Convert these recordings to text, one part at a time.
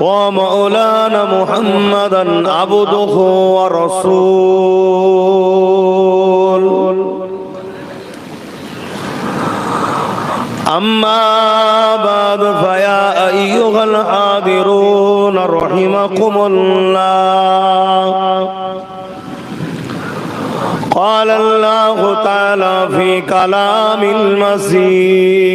ومولانا محمدا عبده ورسول أما بعد فيا أيها الحاضرون رحمكم الله قال الله تعالى في كلام المسيد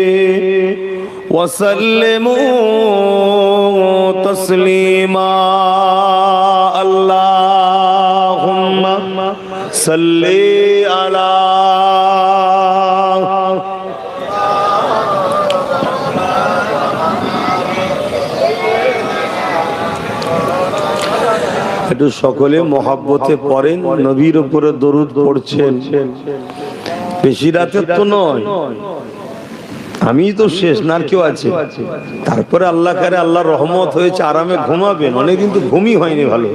وسلموا تسليما اللهم صل على একটু সকলে মহাব্বতে পড়েন নবীর উপরে দরুদ পড়ছেন বেশি রাতে তো নয় আমি তো শেষ না কেউ আছে? তারপরে আল্লাহ কারে আল্লাহ রহমত হয়েছে, আরামে ঘুমাবেন, অনেকদিন তো ঘুমই হয়নি ভালো।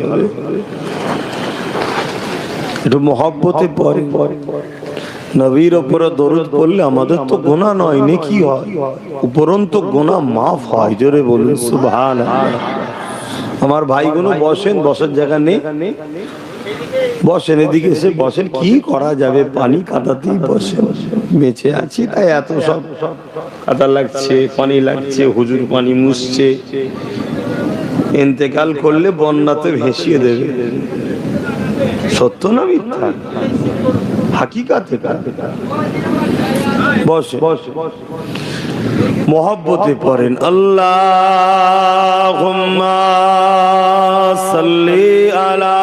একটু মহব্বতে পরে, নবীর ওপরে দরুদ পড়লে আমাদের তো গোনা নয় নেকি হয়? উপরন্ত গোনা মাফ হয়, জোরে বলুন সুবহান আমার ভাইগুলো বসেন, বসার জায়গা নেই। বসেন, এদিকে এসে বসেন, কি করা যাবে? পানি কাদাতেই বসেন। বেঁচে আছি, তাই এত সব কাদা লাগছে, পানি লাগছে, হুজুর পানি মুছছে। এতেকাল করলে বন্যাতে ভেসিয়ে দেবে। সত্য না মিথ্যা? হাকিকাতে বসে বসে মহব্বতে পড়েন আল্লাহ সাল্লি আলা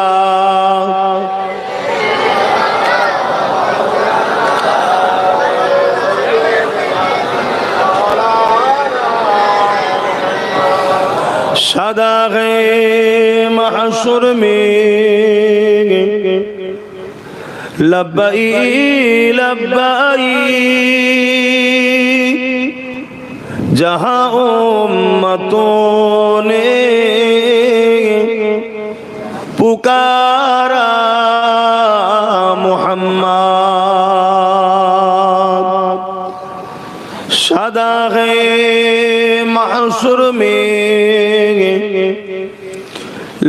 महशुर में लब्बई लब्बई जहां उम्मतों ने पुकारा मोहम्मद सदा है महशुर में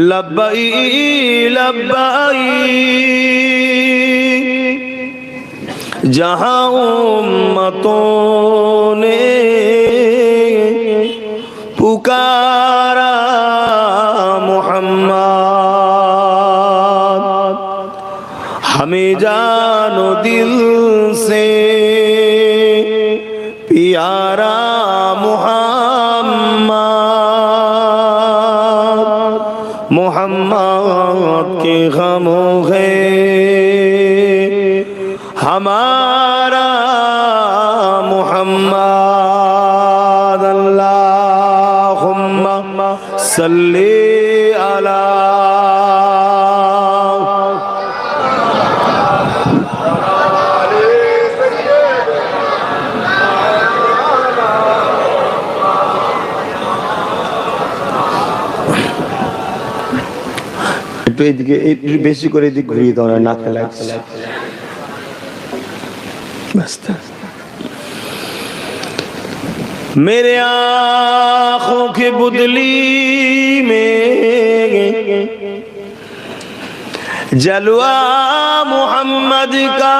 লব্বাই লব্বাই জাহা উম্মতোঁ सल्ली अला একটু এদিকে একটু বেশি করে এদিক ঘুরিয়ে দাও না নাকে লাগছে میرے آنکھوں کی بدلی میں جلوہ محمد کا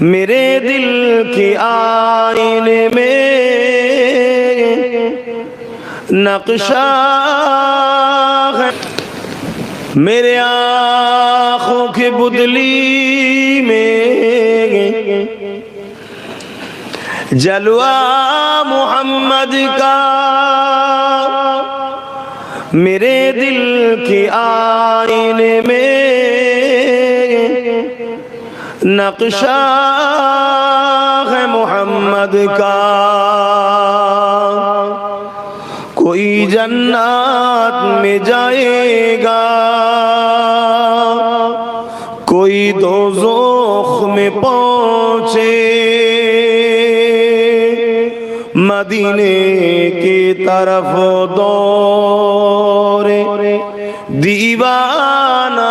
میرے دل کی آئینے میں نقشہ ہے۔ میرے آنکھوں کی بدلی میں جلوہ محمد کا۔ میرے دل کی آئین میں نقشہ ہے محمد کا۔ کوئی جنات میں جائے گا۔ کوئی دوزخ میں پہنچ مدینے کی طرف دور دیوانہ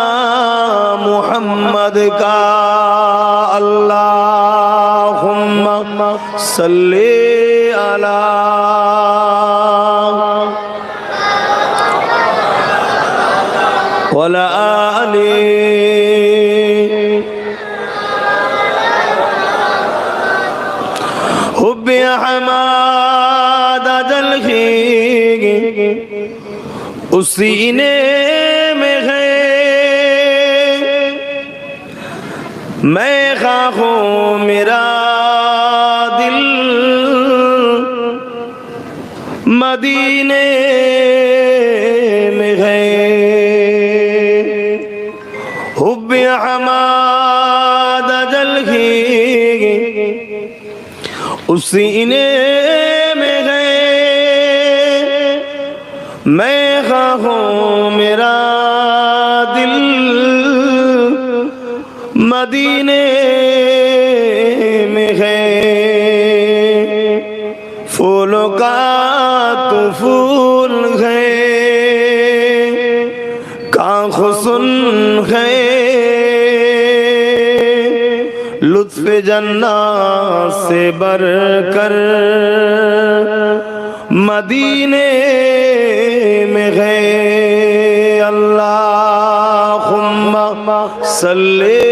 محمد کا اللہم صلی उसीने में है मैं खाहूँ मेरा दिल मदीने में है हुब हमाद जलखी उसीने में जन्ना से बर कर मदीने में गए अल्लाह सल्ले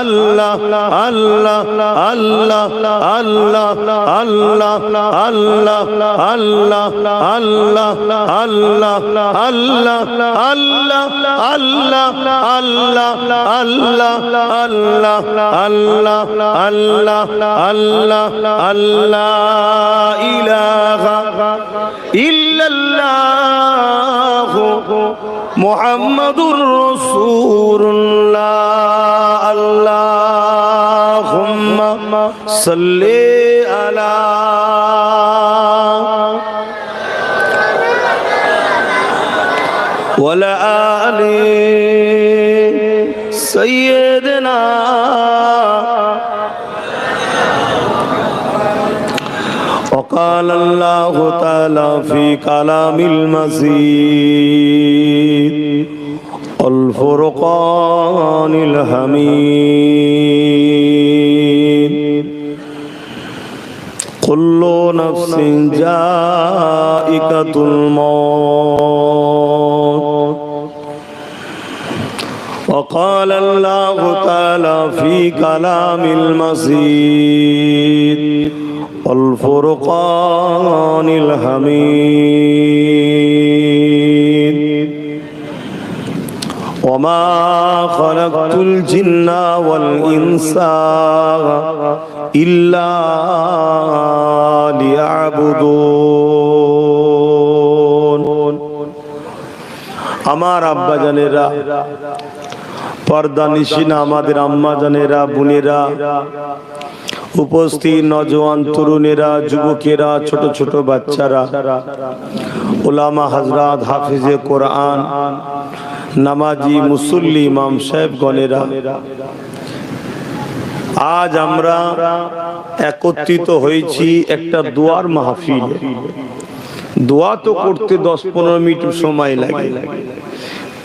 الله الله الله الله الله الله الله الله الله الله الله الله الله الله الله الله الله الله الله إله إلا الله محمد رسول الله صل على ولا آل سيدنا وقال الله تعالى في كلام المزيد الفرقان الحميد كل نفس جائكة الموت وقال الله تعالى في كلام المزيد والفرقان الحميد وما خلقت الجن والإنس إلا ليعبدون আমার আব্বা জানেরা পর্দা নিশিনা আমাদের আম্মা জানেরা বোনেরা উপস্থিত নজওয়ান তরুণেরা যুবকেরা ছোট ছোট বাচ্চারা ওলামা হাজরাত হাফিজে কোরআন নামাজি মুসল্লি ইমাম সাহেব গণেরা আজ আমরা একত্রিত হয়েছি একটা দোয়ার মাহফিল। দোয়া তো করতে দশ পনেরো মিনিট সময় লাগে।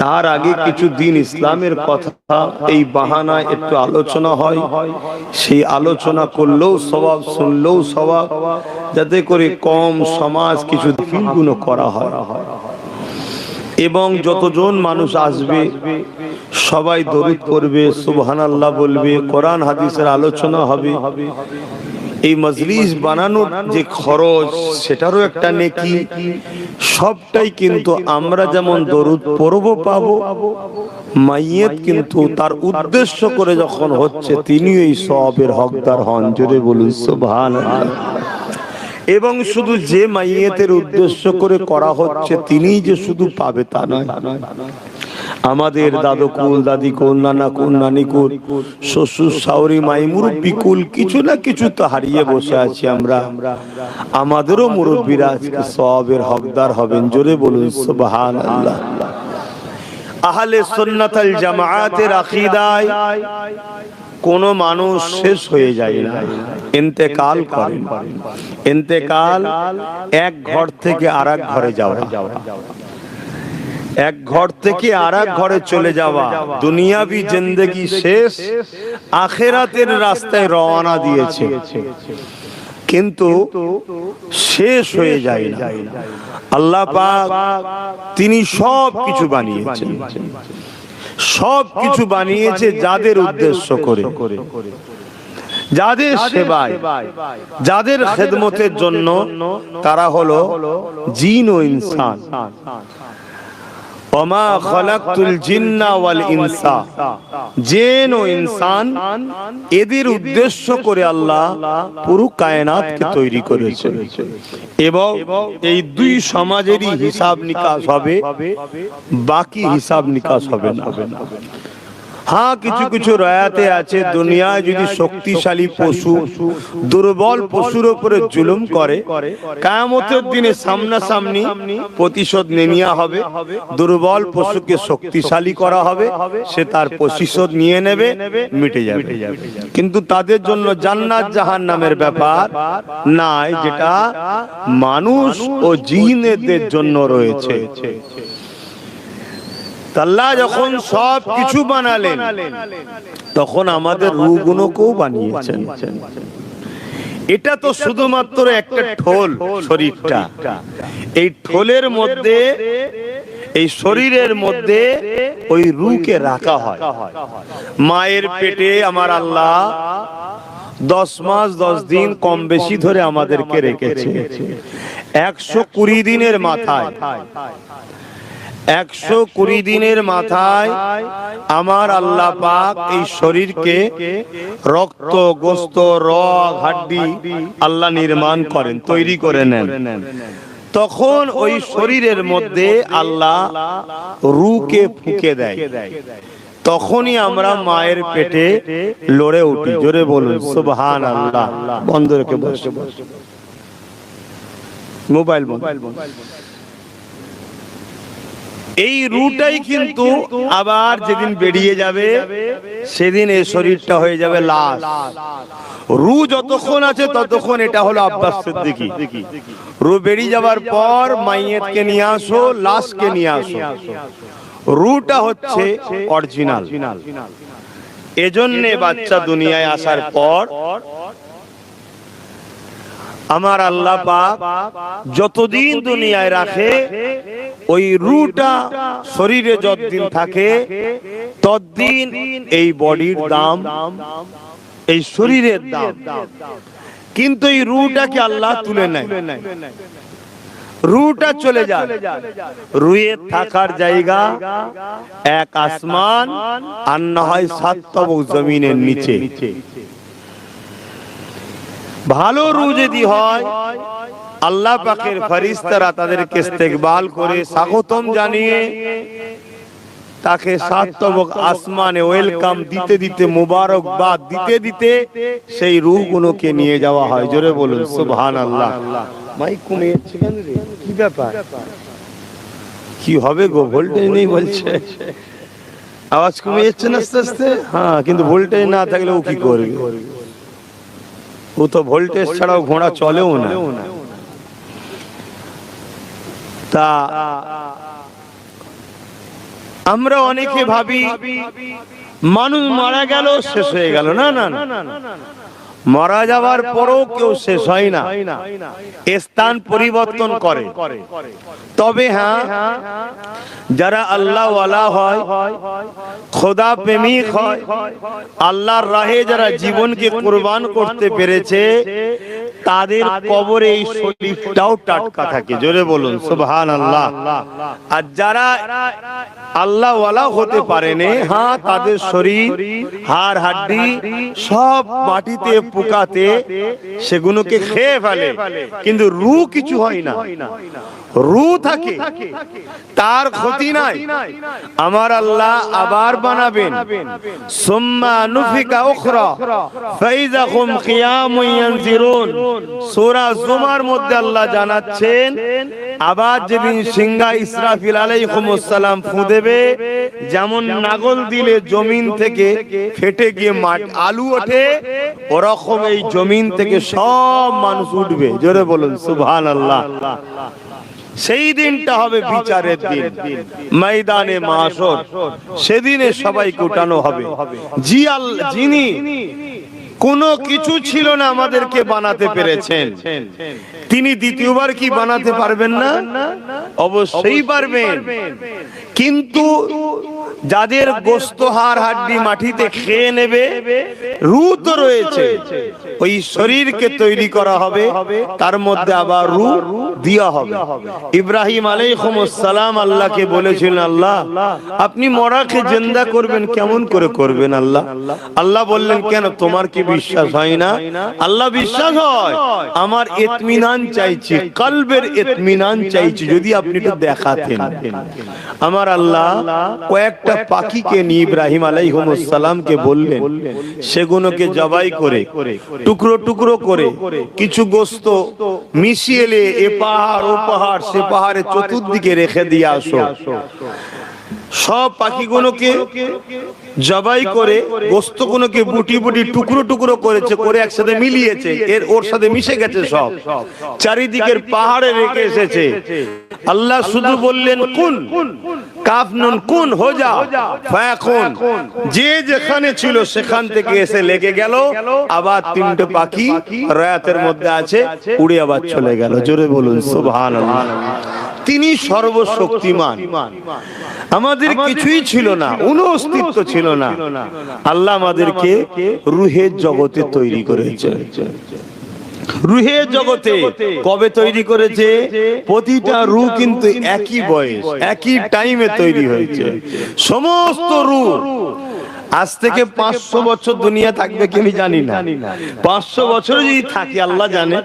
তার আগে কিছু দিন ইসলামের কথা, এই বাহানায় একটু আলোচনা হয়। সেই আলোচনা করলেও স্বভাব শুনলেও স্বভাব যাতে করে কম সমাজ কিছু দিনগুলো করা হয়। এবং যতজন মানুষ আসবে, সবাই দরুদ করবে সুবহান আল্লাহ বলবে, কোরআন, হাদিসের আলোচনা হবে। এই মজলিস বানানোর যে খরচ, সেটারও একটা নেকি। সবটাই কিন্তু আমরা যেমন দরুদ পড়ব, পাবো, মাইয়েত কিন্তু তার উদ্দেশ্য করে যখন হচ্ছে তিনি এই সবের হকদার হন। জোরে বলুন সুবহান এবং শুধু যে মাইয়েতের উদ্দেশ্য করে করা হচ্ছে, তিনিই যে শুধু পাবে তা নয়। আমাদের দাদু কুল, দাদি কুল, নানা কুল, নানি কুল, শ্বশুর শাওরি মাই, মুরব্বী কুল, কিছু না কিছু তো হারিয়ে বসে আছি আমরা। আমাদেরও মুরব্বীরা আজকে সবের হকদার হবেন, জোরে বলুন সুবহান আল্লাহ আহলে সুন্নাতাল জামাআতের আকীদায় কোন মানুষ শেষ হয়ে যায় না। ইন্তেকাল করে। ইন্তেকাল এক ঘর থেকে আর ঘরে যাওয়া। এক ঘর থেকে আর ঘরে চলে যাওয়া। দুনিয়াবি জিন্দগি শেষ। আখেরাতের রাস্তায় রওনা দিয়েছে। কিন্তু শেষ হয়ে যায় না। আল্লাহ পাক তিনি সব কিছু বানিয়েছেন। সব কিছু বানিয়েছে যাদের উদ্দেশ্য করে। যাদের সেবায় যাদের খেদমতের জন্য তারা হলো জিন ও ইনসান। ওমা খলাকতুল জিন্না ওয়াল ইনসা। জিন ও ইনসান এদের উদ্দেশ্য করে আল্লাহ পুরো কায়নাতকে তৈরি করেছেন এবং এই দুই সমাজেরই হিসাব নিকাশ হবে, বাকি হিসাব নিকাশ হবে না। হ্যাঁ কিছু কিছু রয়াতে আছে দুনিয়ায় যদি শক্তিশালী পশু দুর্বল পশুর উপরে জুলুম করে কায়ামতের দিনে সামনাসামনি প্রতিশোধ নেওয়া হবে দুর্বল পশুকে শক্তিশালী করা হবে সে তার প্রতিশোধ নিয়ে নেবে মিটে যাবে। কিন্তু তাদের জন্য জান্নাত জাহান নামের ব্যাপার নাই যেটা মানুষ ও জিনেদের জন্য রয়েছে। আল্লাহ যখন সব কিছু বানালেন তখন আমাদের রূপগুলোকেও বানিয়েছেন। এটা তো শুধুমাত্র একটা ঠোল শরীরটা। এই ঠোলের মধ্যে এই শরীরের মধ্যে ওই রুকে রাখা হয়। মায়ের পেটে আমার আল্লাহ দশ মাস দশ দিন কম বেশি ধরে আমাদেরকে রেখেছে। একশো কুড়ি দিনের মাথায়। একশো কুড়ি দিনের মাথায় আমার আল্লাহ পাক এই শরীরকে রক্ত গোস্ত রগ হাড্ডি আল্লাহ নির্মাণ করেন তৈরি করে নেন। তখন ওই শরীরের মধ্যে আল্লাহ রুকে ফুকে দেয়। তখনই আমরা মায়ের পেটে লড়ে উঠি। জোরে বলুন সুবহান আল্লাহ বন্ধ রেখে বসে। মোবাইল মোবাইল এই রুটাই কিন্তু আবার যেদিন বেরিয়ে যাবে, সেদিন এই শরীরটা হয়ে যাবে লাশ। রু যতক্ষণ আছে ততক্ষণ এটা হলো আব্বাস সিদ্দিকী। রু বেরিয়ে যাবার পর মাইয়েতকে নিয়ে আসো, লাশকে নিয়ে আসো। রুটা হচ্ছে অরিজিনাল। এজন্যে বাচ্চা দুনিয়ায় আসার পর আমার আল্লাহ পাক যতদিন দুনিয়ায় রাখে, ওই রুটা শরীরে যতদিন থাকে, ততদিন এই বডির দাম, এই শরীরের দাম। কিন্তু এই রুটাকে আল্লাহ তুলে নেয়? রুটা চলে যায়। রুয়ে থাকার জায়গা, এক আসমান, আর না হয় সাত তবক জমিনের নিচে। ভালো রু যদি হয়, আল্লাহ পাকের ফরিস্তারা তাদেরকে ইস্তেকবাল করে স্বাগতম জানিয়ে তাকে সাতবক আসমানে ওয়েলকাম দিতে দিতে, মুবারকবাদ দিতে দিতে সেই রূহগুলোকে নিয়ে যাওয়া হয়। জোরে বলুন সুবহান আল্লাহ মাইক কমে রে? কি ব্যাপার? কি হবে গো, ভোল্টেজ নেই বলছে। আওয়াজ কমে যাচ্ছে না আস্তে আস্তে? হ্যাঁ কিন্তু ভোল্টেজ না থাকলে ও কি করবে? ও তো ভোল্টেজ ছাড়াও ঘোড়া চলেও না। তা আমরা অনেকে ভাবি, মানুষ মারা গেল শেষ হয়ে গেল। না না না। মারা যাওয়ার পরও কেউ শেষ হয় না। স্থান পরিবর্তন করে। তবে হ্যাঁ যারা আল্লাহ হয় খোদা প্রেমিক হয়, আল্লাহর রাহে যারা জীবনকে কোরবান করতে পেরেছে, তাদের কবরে এই শরীরটাও টাটকা থাকে। জোরে বলুন সুবহান আল্লাহ আর যারা আল্লাহ হতে পারেনি হ্যাঁ তাদের শরীর, হাড়, হাড্ডি সব মাটিতে পোকাতে সেগুলোকে খেয়ে ফেলে। কিন্তু রু কিছু হয় না। রু থাকে। তার ক্ষতি নাই। আমার আল্লাহ আবার বানাবেন। সুম্মা নুফিকা উখরা। ফাইজাকুম কিয়ামুন ইয়ানজিরুন। সূরা জুমার মধ্যে আল্লাহ জানাচ্ছেন আবার যেদিন সিংহা ইসরাফিল আলাইহিমুস সালাম ফু দেবে যেমন নাগল দিলে জমিন থেকে ফেটে গিয়ে মাঠ আলু ওঠে ওরকম এই জমিন থেকে সব মানুষ উঠবে। জোরে বলুন সুবহানাল্লাহ। সেই দিনটা হবে বিচারের দিন। ময়দানে মাসর। সেদিনে সবাইকে উঠানো হবে। জি আল যিনি কোনো কিছু ছিল না আমাদেরকে বানাতে পেরেছেন। তিনি দ্বিতীয়বার কি বানাতে পারবেন না? অবশ্যই পারবেন। কিন্তু যাদের গোস্ত হাড় হাড্ডি মাটিতে খেয়ে নেবে রু তো রয়েছে। ওই শরীরকে তৈরি করা হবে তার মধ্যে আবার রু দেওয়া হবে। ইব্রাহিম আলাইহিমুসসালাম আল্লাহকে বলেছিলেন, আল্লাহ, আপনি মরাকে জিন্দা করবেন, কেমন করে করবেন আল্লাহ? আল্লাহ বললেন, কেন, তোমার কি বিশ্বাস হয় না? আল্লাহ বিশ্বাস হয়, আমার ইতমিনান চাইছি, কলবের ইতমিনান চাইছি, যদি আপনি একটু দেখাতেন। আমার আল্লাহ কয়েকটা পাখিকে নিয়ে ইব্রাহিম আলাইহিমুসসালামকে বললেন, সেগুলোকে জবাই করে, টুকরো টুকরো করে, কিছু গোস্ত মিশিয়ে এ পাহাড়, ও পাহাড়, সে পাহাড়ের চতুর্দিকে রেখে দিয়ে আসো। সব পাখিগুলোকে জবাই করে, গোস্তগুলোকে বুটি বুটি, টুকরো টুকরো করেছে, করে একসাথে মিলিয়েছে। এর ওর সাথে মিশে গেছে সব। চারিদিকের পাহাড়ে রেখে এসেছে। আল্লাহ শুধু বললেন, কোন? কাফ নুন কোন হো যা ফায়াকুন। যে যেখানে ছিল সেখান থেকে এসে লেগে গেল। আবার তিনটে পাখি রায়াতের মধ্যে আছে উড়ে আবার চলে গেল। জোরে বলুন সুবহানাল্লাহ। তিনি সর্বশক্তিমান। আমাদের কিছুই ছিল না কোনো অস্তিত্ব ছিল না। আল্লাহ আমাদেরকে রুহের জগতে তৈরি করেছে। রুহের জগতে কবে তৈরি করেছে? প্রতিটা রু কিন্তু একই বয়স একই টাইমে তৈরি হয়েছে। সমস্ত রু। আজ থেকে পাঁচশো বছর দুনিয়া থাকবে কি আমি জানি না। পাঁচশো বছর যদি থাকি আল্লাহ জানে।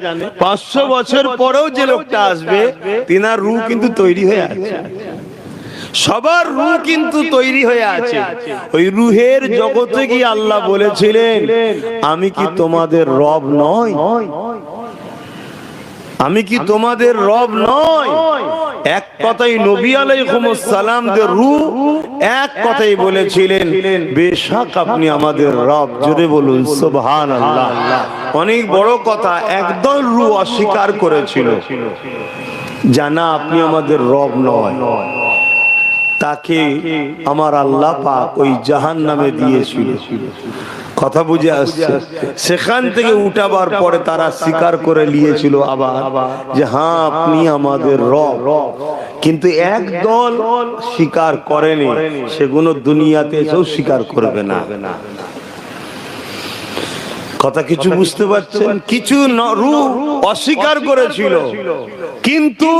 পাঁচশো বছর পরেও যে লোকটা আসবে তিনার রু কিন্তু তৈরি হয়ে আছে। সবার রু কিন্তু তৈরি হয়ে আছে। ওই রুহের জগতে কি আল্লাহ বলেছিলেন? আমি কি তোমাদের রব নয় আমি কি তোমাদের রব নয় এক কথাই নবী আলাইহিমুস সালামদের রু এক কথাই বলেছিলেন, বেশক আপনি আমাদের রব। জোরে বলুন, সুবহানাল্লাহ। অনেক বড় কথা, একদল রু অস্বীকার করেছিল। জানা, আপনি আমাদের রব নয়। তাকে আমার আল্লাহ পাক ওই জাহান নামে দিয়েছিল। কথা বুঝে আসছে। সেখান থেকে উঠাবার পরে তারা স্বীকার করে নিয়েছিল আবার যে হ্যাঁ আপনি আমাদের রব। কিন্তু এক দল স্বীকার করেনি। সেগুলো দুনিয়াতে এসেও স্বীকার করবে না। কথা কিছু বুঝতে পারছেন? কিছু রূপ অস্বীকার করেছিল। কিন্তু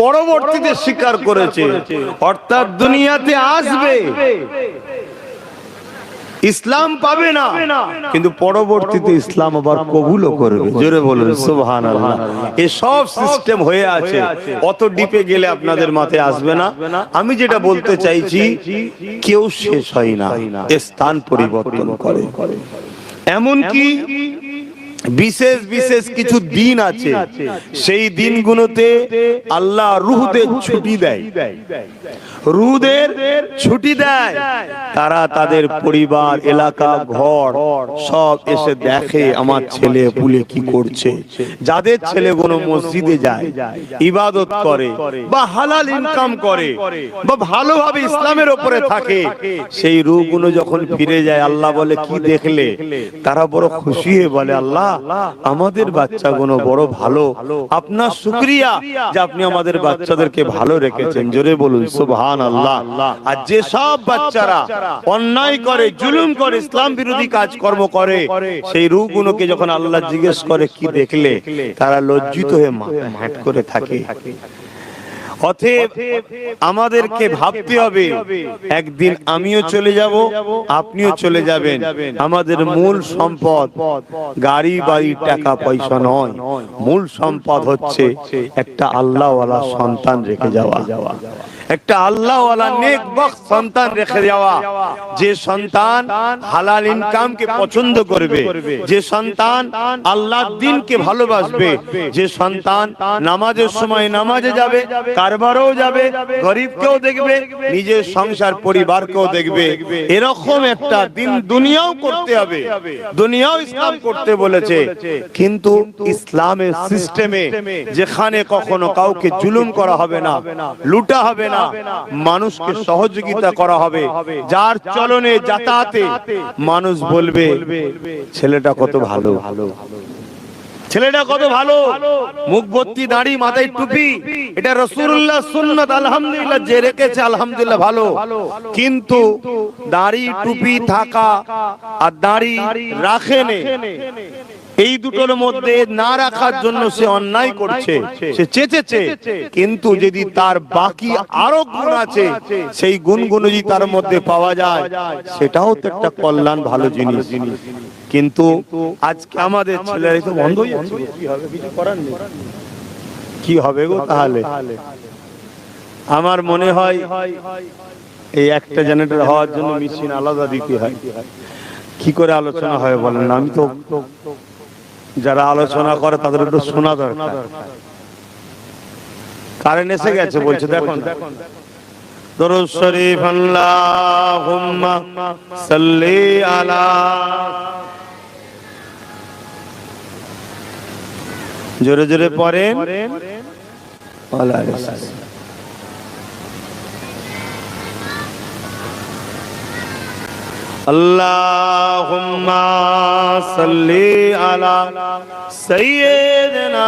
পরবর্তীতে স্বীকার করেছে। অর্থাৎ দুনিয়াতে আসবে। ইসলাম পাবে না। কিন্তু পরবর্তীতে ইসলাম আবার কবুলও করবে। জোরে বলুন সুবহান আল্লাহ এসব সিস্টেম হয়ে আছে। অত ডিপে গেলে আপনাদের মাথায় আসবে না। আমি যেটা বলতে চাইছি কেউ শেষ হয় না। এ স্থান পরিবর্তন করে। এমন কি বিশেষ বিশেষ কিছু দিন আছে। সেই দিনগুলোতে আল্লাহ রুহদের ছুটি দেয়। রুহদের ছুটি দেয়। তারা তাদের পরিবার, এলাকা, ঘর সব এসে দেখে, আমার ছেলে পুলে কি করছে? যাদের ছেলেগুলো মসজিদে যায়, ইবাদত করে বা হালাল ইনকাম করে বা ভালোভাবে ইসলামের ওপরে থাকে, সেই রূপগুলো যখন ফিরে যায়, আল্লাহ বলে, কি দেখলে? তারা বড় খুশি হয়ে বলে, আল্লাহ আমাদের বাচ্চাগুলো বড় ভালো। আপনার শুক্রিয়া যে আপনি আমাদের বাচ্চাদেরকে ভালো রেখেছেন। জোরে বলুন সুবহান আল্লাহ আর যে সব বাচ্চারা অন্যায় করে জুলুম করে ইসলাম বিরোধী কাজকর্ম করে সেই রূপগুলোকে যখন আল্লাহ জিজ্ঞেস করে কি দেখলে তারা লজ্জিত হয়ে মাথা হ্যাট করে থাকে। অতএব আমাদেরকে ভাবতে হবে একদিন আমিও চলে যাব আপনিও চলে যাবেন। আমাদের মূল সম্পদ গাড়ি বাড়ি টাকা পয়সা নয়। মূল সম্পদ হচ্ছে একটা আল্লাহওয়ালা সন্তান রেখে যাওয়া। একটা আল্লাহওয়ালা নেক সন্তান রেখে যাওয়া। যে সন্তান হালাল ইনকামকে পছন্দ করবে যে সন্তান আল্লাহর দিনকে ভালোবাসবে যে সন্তান নামাজের সময় নামাজে যাবে কারবারও যাবে, গরিবকেও দেখবে, নিজের সংসার পরিবারকেও দেখবে। এরকম একটা দিন দুনিয়াও করতে হবে, দুনিয়াও ইসলাম করতে বলেছে। কিন্তু ইসলামের সিস্টেমে যেখানে কখনো কাউকে জুলুম করা হবে না, লুটা হবে না, মানুষকে সহযোগিতা করা হবে, যার চলনে যাতায়াতে মানুষ বলবে, ছেলেটা কত ভালো ভালো। ছেলেটা কত ভালো? মুখ ভর্তি দাড়ি মাথায় টুপি। এটা রসুল্লাহ সুন্নত আলহামদুলিল্লাহ যে রেখেছে আলহামদুলিল্লাহ ভালো। কিন্তু দাড়ি টুপি থাকা আর দাড়ি রাখেনে এই দুটোর মধ্যে না রাখার জন্য সে অন্যায় করছে। সে চেচেছে। কিন্তু যদি তার বাকি আরও গুণ আছে সেই গুণগুলো যদি তার মধ্যে পাওয়া যায় সেটাও তো একটা কল্যাণ ভালো জিনিস। কিন্তু আজকে আমাদের ছেলেরা তো বন্ধ কি হবে গো তাহলে? আমার মনে হয় এই একটা জেনারেটর হওয়ার জন্য মেশিন আলাদা দিতে হয়। কি করে আলোচনা হয় বলেন আমি তো যারা আলোচনা করে তাদের একটু শোনা দরকার। কারেন্ট এসে গেছে বলছে, দেখুন। দরুদ শরীফ আল্লাহুম্মা সাল্লি আলা জোরে জোরে পড়েন আলা রাসূল اللهم صل على سيدنا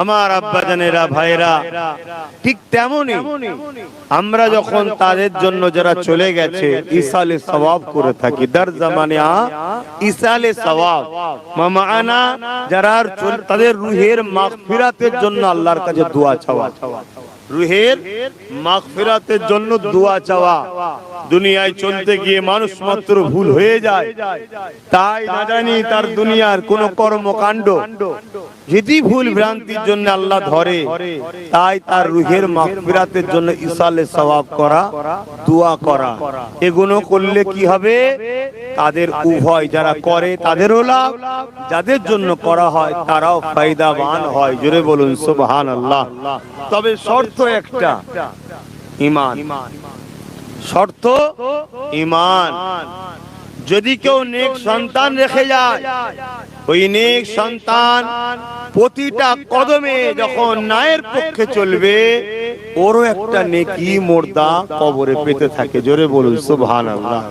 আমার আব্বাজানেরা ভাইরা ঠিক তেমনই আমরা যখন তাদের জন্য যারা চলে গেছে ইসালে সবাব করে থাকি। দার জামানে ইসালে সবাব মামানা, যারা তাদের রুহের মাগফিরাতের জন্য আল্লাহর কাছে দোয়া চাওয়া। রুহের মাগফিরাতের জন্য দোয়া চাওয়া। দুনিয়ায় চলতে গিয়ে মানুষ মাত্র ভুল হয়ে যায়। তাই না জানি তার দুনিয়ার কোন কর্মকাণ্ড। যদি ভুল ভ্রান্তির জন্য আল্লাহ ধরে, তাই তার রুহের মাগফিরাতের জন্য ইসালে সওয়াব করা, দোয়া করা। এগুলো করলে কি হবে? তাদের উভয় যারা করে, তাদেরও লাভ। যাদের জন্য করা হয়, তারাও ফায়দাবান হয়। জোরে বলুন সুবহান আল্লাহ তবে শর্ত একটা। ইমান। শর্ত ইমান। যদি কেউ নেক সন্তান রেখে যায়, ওই নেক সন্তান প্রতিটা কদমে যখন নায়ের পক্ষে চলবে, ওরও একটা নেকি মোর্দা কবরে পেতে থাকে। জোরে বলুন সুবহান আল্লাহ